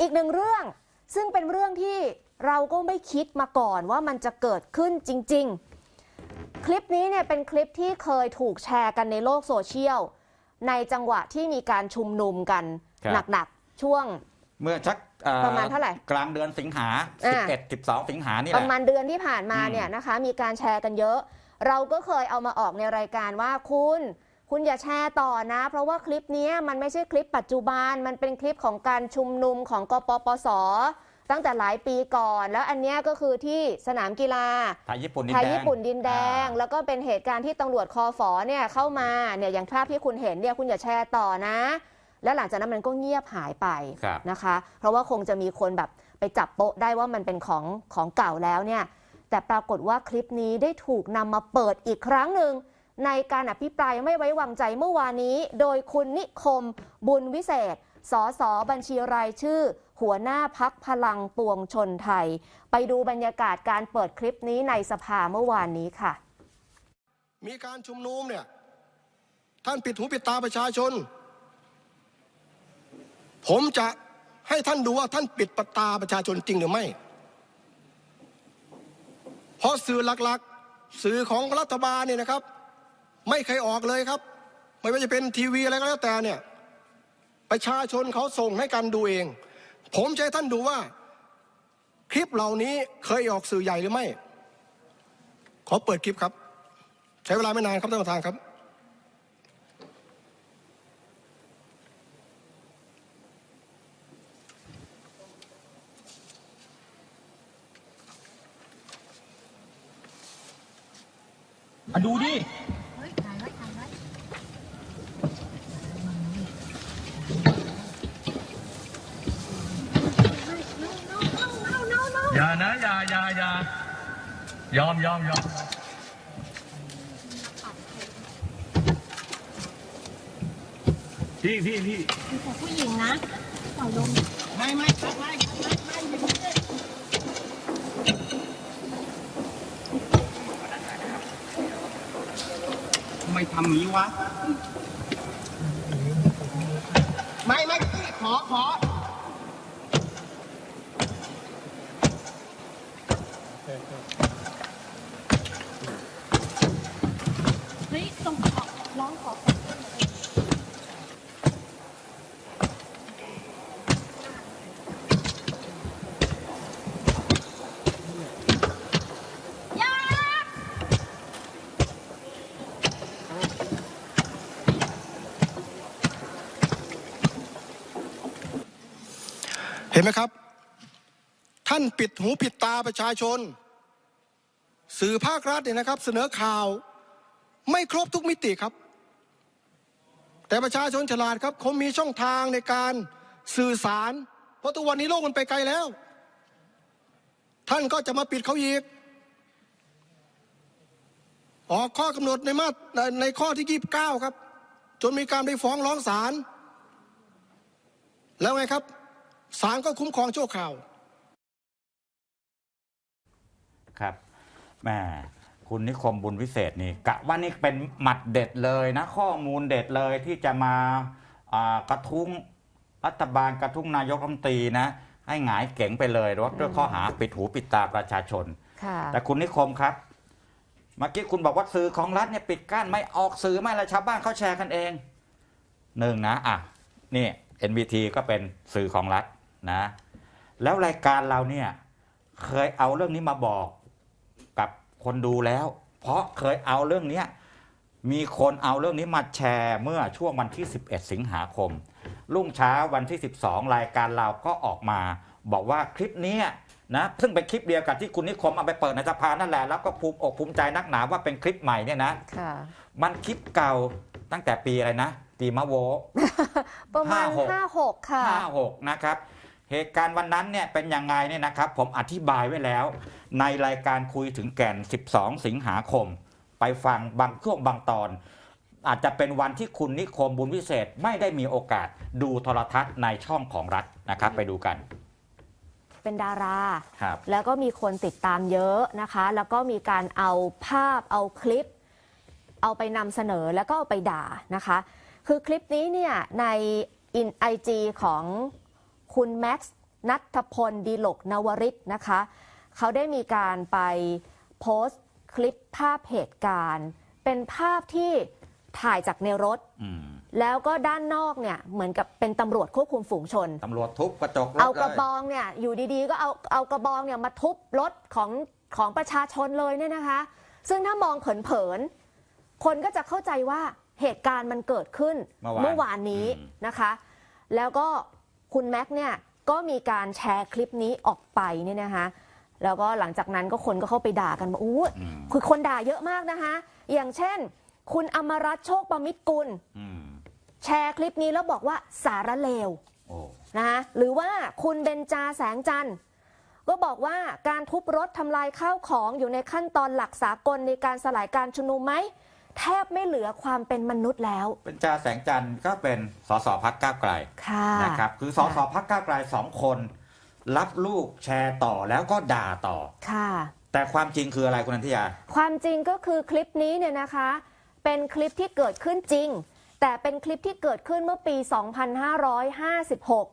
อีกหนึ่งเรื่องซึ่งเป็นเรื่องที่เราก็ไม่คิดมาก่อนว่ามันจะเกิดขึ้นจริง ๆ คลิปนี้เนี่ยเป็นคลิปที่เคยถูกแชร์กันในโลกโซเชียล ในจังหวะที่มีการชุมนุมกันครับ หนักๆ ช่วง เมื่อชักเอ่อประมาณเท่าไหร่กลางเดือนสิงหาอ่า 11 12 สิงหานี่แหปละ ระมาณเดือนที่ผ่านมาอืมเนี่ยนะคะ มีการแชร์กันเยอะ เราก็เคยเอามาออกในรายการว่าคุณ คุณอย่าแชร์ต่อนะ เพราะว่าคลิปเนี้ยมันไม่ใช่คลิปปัจจุบัน มันเป็นคลิปของการชุมนุมของกปปส ตั้งแต่หลายปีก่อน แล้วอันเนี้ยก็คือที่สนามกีฬาไทยญี่ปุ่นดินไทยแดงญี่ปุ่นดินแดงอ่าแล้วก็เป็นเหตุการณ์ที่ตำรวจคอฝอเนี่ยเข้ามาเนี่ยอย่างภาพที่คุณเห็นเนี่ยคุณอย่าแชร์ต่อนะ แล้วหลังจากนั้นมันก็เงียบหายไปครับนะคะ เพราะว่าคงจะมีคนแบบไปจับโป๊ะได้ว่ามันเป็นของของเก่าแล้วเนี่ยแต่ปรากฏว่าคลิปนี้ได้ถูกนำมาเปิดอีกครั้งหนึ่ง ในการอภิปรายไม่ไว้วางใจเมื่อวานนี้ โดยคุณนิคมบุญวิเศษ สสบัญชีรายชื่อ หัวหน้าพักพลังปวงชนไทย ไปดูบรรยากาศการเปิดคลิปนี้ในสภาเมื่อวานนี้ค่ะ มีการชุมนุมเนี่ย ท่านปิดหูปิดตาประชาชน ผมจะให้ท่านดูว่าท่านปิดปตาประชาชนจริงหรือไม่ เพราะสื่อหลักๆ สื่อของรัฐบาลเนี่ยนะครับ ไม่เคยออกเลยครับไม่ว่าจะเป็นทีวีอะไรก็แล้วแต่เนี่ยประชาชนเขาส่งให้กันดูเอง ผมจะให้ท่านดูว่า คลิปเหล่านี้เคยออกสื่อใหญ่หรือไม่ ขอเปิดคลิปครับ ใช้เวลาไม่นานครับท่านประธานครับดูดิ อย่า นะอย่าอย่าอย่ายอมยอมยอมพี่พี่พี่ของผู้หญิงนะปล่อยลงไม่ไม่ไม่ไม่ทำไมทำอย่างนี้วะ ไม่ ไม่ ขอ ขอ เฮ้ยตรงขอบร้องขอบอย่า เห็นไหมครับ ท่านปิดหูปิดตาประชาชน สื่อภาครัฐเนี่ยนะครับ เสนอข่าวไม่ครบทุกมิติครับ แต่ประชาชนฉลาดครับเขามีช่องทางในการสื่อสาร เพราะทุกวันนี้โลกมันไปไกลแล้ว ท่านก็จะมาปิดเขาอีกออกข้อกำหนดในมาในข้อที่ยี่บเก้าครับ จนมีการไปฟ้องร้องศาลแล้วไงครับ ศาลก็คุ้มครองชั่วคราวครับแหม่คุณนิคมบุญวิเศษนี่กะว่านี่เป็นหมัดเด็ดเลยนะ ข้อมูลเด็ดเลยที่จะมาอ่ากระทุ้งรัฐบาลกระทุ้งนายกรัฐมนตรีนะ ให้หงายเก๋งไปเลยรถด้วยข้อหาปิดหูปิดตาประชาชนค่ะแต่คุณนิคมครับ เมื่อกี้คุณบอกว่าสื่อของรัฐเนี่ยปิดกั้นไม่ออกสื่อไม่และชาวบ้านเขาแชร์กันเองหนึ่งนะอะนี่ NBT ก็เป็นสื่อของรัฐ นะแล้วรายการเราเนี่ยเคยเอาเรื่องนี้มาบอกกับคนดูแล้ว เพราะเคยเอาเรื่องนี้มีคนเอาเรื่องนี้มาแชร์เมื่อช่วงวันที่ 11 สิงหาคม รุ่งเช้าวันที่ 12 รายการเราก็ออกมา บอกว่าคลิปนี้นะซึ่งเป็นคลิปเดียวกับที่คุณนิคมเอาไปเปิดในสภานั่นแหละแล้วก็ภูมิอกภูมิใจนักหนาว่าเป็นคลิปใหม่เนี่ยนะมันคลิปเก่าตั้งแต่ปีอะไรนะปีมะโวประมาณ 5-6 ค่ะ 56 นะครับ เหตุการณ์วันนั้นเนี่ยเป็นยังไงเนี่ยนะครับ ผมอธิบายไว้แล้ว ในรายการคุยถึงแก่น 12 สิงหาคม ไปฟังบางช่วงบางตอน อาจจะเป็นวันที่คุณนิคมบุญวิเศษไม่ได้มีโอกาสดูโทรทัศน์ในช่องของรัฐนะครับ ไปดูกัน เป็นดารา ครับ แล้วก็มีคนติดตามเยอะนะคะ แล้วก็มีการเอาภาพเอาคลิป เอาไปนำเสนอแล้วก็เอาไปด่านะคะ คือคลิปนี้เนี่ยในอินไอจีของ คุณแม็กซ์นัทพลดีหลกนวริตนะคะ เขาได้มีการไปโพสต์คลิปภาพเหตุการณ์ เป็นภาพที่ถ่ายจากในรถอืมแล้วก็ด้านนอกเนี่ยเหมือนกับเป็นตำรวจควบคุมฝูงชน ตำรวจทุบกระจกรถเอากระเลยบองเนี่ยอยู่ดีๆ ก็เอาเอากระบองเนี่ยมาทุบรถของของประชาชนเลยเนี่ยนะคะ ซึ่งถ้ามองเผินๆ คนก็จะเข้าใจว่าเหตุการณ์มันเกิดขึ้นเมื่อวานวานนี้อืมนะคะ แล้วก็ คุณแม็กซ์เนี่ยก็มีการแชร์คลิปนี้ออกไปเนี่ยนะคะ แล้วก็หลังจากนั้นก็คนก็เข้าไปด่ากันว่าอู้อืมคือคนด่าเยอะมากนะคะ อย่างเช่น คุณอมรัตน์โชคประมิตรกุลอืมแชร์คลิปนี้แล้วบอกว่าสารเลวโอ้นะคะหรือว่าคุณเบนจาแสงจันทร์ก็บอกว่าการทุบรถทำลายข้าวของอยู่ในขั้นตอนหลักสากลในการสลายการชุมนุมไหม แทบไม่เหลือความเป็นมนุษย์แล้ว เป็นจ่าแสงจันทร์ก็เป็นสสพักก้าวไกลค่ะนะครับคือสสพักก้าวไกลสองคน รับลูกแชร์ต่อแล้วก็ด่าต่อค่ะ แต่ความจริงคืออะไรคุณนันทิยา ความจริงก็คือคลิปนี้เนี่ยนะคะ เป็นคลิปที่เกิดขึ้นจริง แต่เป็นคลิปที่เกิดขึ้นเมื่อปี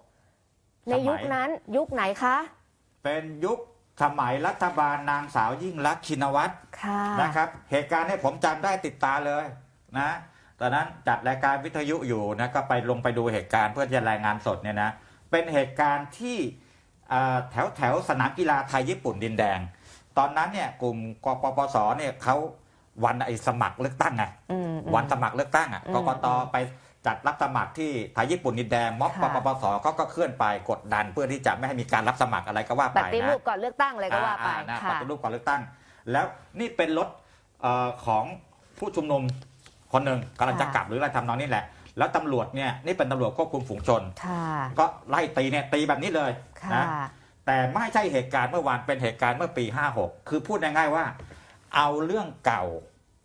2556 ในยุคนั้นยุคไหนคะ เป็นยุค สมัยรัฐบาลนางสาวยิ่งลักษณ์ชินวัตรค่ะนะครับ เหตุการณ์เนี้ผมจำได้ติดตาเลยนะ ตอนนั้นจัดรายการวิทยุอยู่นะก็ไปลงไปดูเหตุการณ์เพื่อจะรายงานสดเนี่ยนะ เป็นเหตุการณ์ที่อ่าแถวแถวสนามกีฬาไทยญี่ปุ่นดินแดง ตอนนั้นเนี่ยกลุ่มกปปสเนี่ยเขาวันไอ้สมัครเลือกตั้งไงอืม วันสมัครเลือกตั้งอะอืม กกตไป จัดรับสมัครที่ไทยญี่ปุ่นดินแดงม็อบค่ะ ปปสเขาก็เคลื่อนไปกดดันเพื่อที่จะไม่ให้มีการรับสมัครอะไรก็ว่าปไปฏิรูนะ ปก่อนเลือกตั้งเลยก็ว่าไปอ่อ่นะปค่ะ ฏิรูปก่อนเลือกตั้ง แล้วนี่เป็นรถเอ่อของผู้ชุมนุมคนหนึ่งกำลังจะค่ะ กลับหรืออะไรทำนองนี้แหละ แล้วตำรวจเนี่ยนี่เป็นตำรวจควบคุมฝูงชน ค่ะก็ไล่ตีเนี่ยตีแบบนี้เลยค่ะนะแต่ไม่ใช่เหตุการณ์เมื่อวานเป็นเหตุการณ์เมื่อปี 56 คือพูดง่ายๆว่า เอาเรื่องเก่า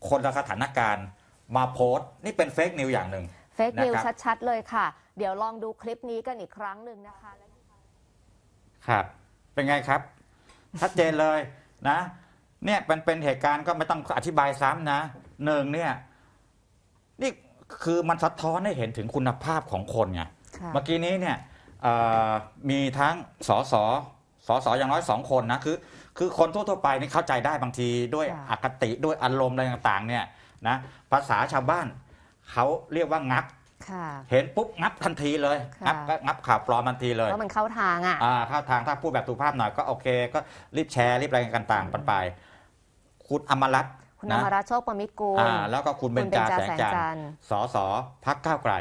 คนละสถานการณ์มาโพสต์นี่เป็นเฟกนิวอย่างหนึ่ง เฟกนิวนะครับ ชัดๆเลยค่ะ เดี๋ยวลองดูคลิปนี้กันอีกครั้งหนึ่งนะคะ ครับ เป็นไงครับ ชัดเจนเลยนะ เนี่ยเป็นเป็นเหตุการณ์ก็ไม่ต้องอธิบายซ้ำนะหนึ่งเนี่ย นี่คือมันสะท้อนให้เห็นถึงคุณภาพของคนไง ค่ะ เมื่อกี้นี้เนี่ยเอ่อมีทั้งสสสสอย่างน้อยสองคนนะคือคือคนทั่วๆไปนี่เข้าใจได้บางทีด้วยค่ะอคติด้วยอารมณ์อะไรต่างๆเนี่ยนะภาษาชาวบ้าน เขาเรียกว่างับ ค่ะ เห็นปุ๊บงับทันทีเลย ค่ะ งับก็งับข่าวปลอมทันทีเลยเพราะมันเข้าทางอะ อ่าเข้าทางถ้าพูดแบบสุภาพหน่อยก็โอเค ก็รีบแชร์รีบอะไรกันต่างๆกันไปคุณอมรัตน์คุณอนะมราโชคประมิตรกูลอ่าแล้วก็คุณเบญจาแสงจันทร์นทร์ สสพักก้าวไกล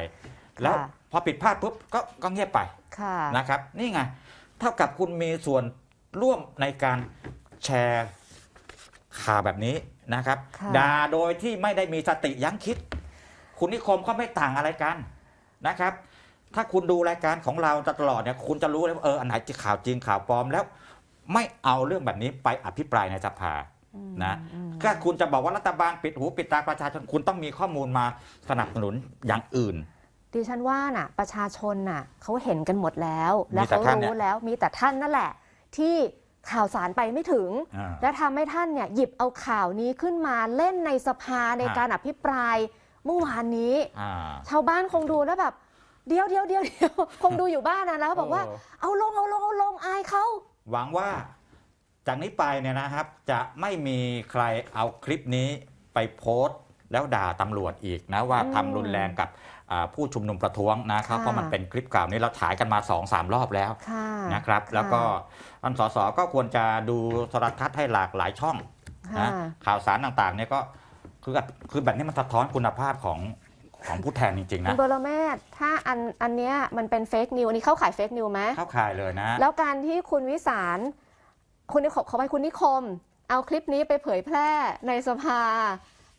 แล้วค่ะ พอผิดพลาดปุ๊บก็ก็เงียบไป ค่ะ นะครับนี่ไงเท่ากับคุณมีส่วนร่วมในการแชร์ข่าวแบบนี้นะครับค่ะ ด่าโดยที่ไม่ได้มีสติยั้งคิด คุณนิคมก็ไม่ต่างอะไรกันนะครับ ถ้าคุณดูรายการของเราตลอดเนี่ยคุณจะรู้เลยว่าเอออันไหนจะข่าวจริงข่าวปลอมแล้ว ไม่เอาเรื่องแบบนี้ไปอภิปรายในสภาอืมนะอืมถ้าคุณจะบอกว่ารัฐบาลปิดหูปิดตาประชาชนคุณต้องมีข้อมูลมาสนับสนุนอย่างอื่นดิฉันว่าน่ะ ประชาชนน่ะเขาเห็นกันหมดแล้วมีแล้วแต่เขาท่านเนี่รู้ยแล้วมีแต่ท่านนั่นแหละ ที่ข่าวสารไปไม่ถึงอ่าและทำให้ท่านเนี่ยหยิบเอาข่าวนี้ขึ้นมาเล่นในสภาในอ่าการอภิปราย เมื่อวานนี้อ่า ชาวบ้านคงดูแล้วแบบ เดียวเดียวเดียวเดียวคงดูอยู่บ้านนะแล้วบอกว่า เออ เอาลงเอาลงเอาลงอายเขา หวังว่าจากนี้ไปเนี่ยนะครับ จะไม่มีใครเอาคลิปนี้ไปโพสต์ แล้วด่าตำรวจอีกนะว่าอืมทำรุนแรงกับอ่าผู้ชุมนุมประท้วงนะครับค่ะ เพราะมันเป็นคลิปเก่านี้เราฉายกันมา2อสามรอบแล้วค่ะนะครับค่ะแล้วก็ท่านสสก็ควรจะดูโทรทัศน์ให้หลากหลายช่องค่ะ นะข่าวสารต่างๆเนี่ยก็ คือคือแบบนี้มันสะท้อนคุณภาพของของผู้แทนจริงๆคุนะณบรเมศถ้าอันอันเนี้ยมันเป็นเฟกนิวอันนี้เข้าขายเฟกนิวไหมเข้าข่ายเลยนะ แล้วการที่คุณวิสารคุณนิคมขอไปคุณนิคม เอาคลิปนี้ไปเผยแพร่ในสภา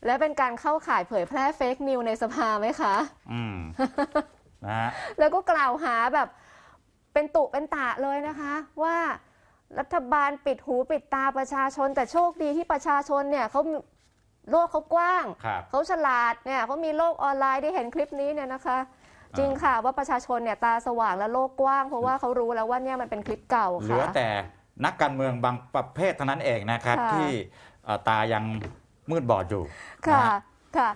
และเป็นการเข้าข่ายเผยแพร่เฟกนิวในสภาไหมคะ อืมนะฮะแล้วก็กล่าวหาแบบเป็นตุเป็นตะเลยนะคะ ว่ารัฐบาลปิดหูปิดตาประชาชน แต่โชคดีที่ประชาชนเนี่ยเขา โลกเขากว้าง ครับเขาฉลาดเนี่ยเขามีโลกออนไลน์ได้เห็นคลิปนี้เนี่ยนะคะ จริงค่ะว่าประชาชนเนี่ยตาสว่างและโลกกว้าง เพราะว่าเขารู้แล้วว่าเนี่ยมันเป็นคลิปเก่าเหลือค่ะ แต่นักการเมืองบางประเภทเท่านั้นเองนะครับ ค่ะ ที่เอ่อตายังมืดบอดอยู่ค่ะนะฮะ ค่ะ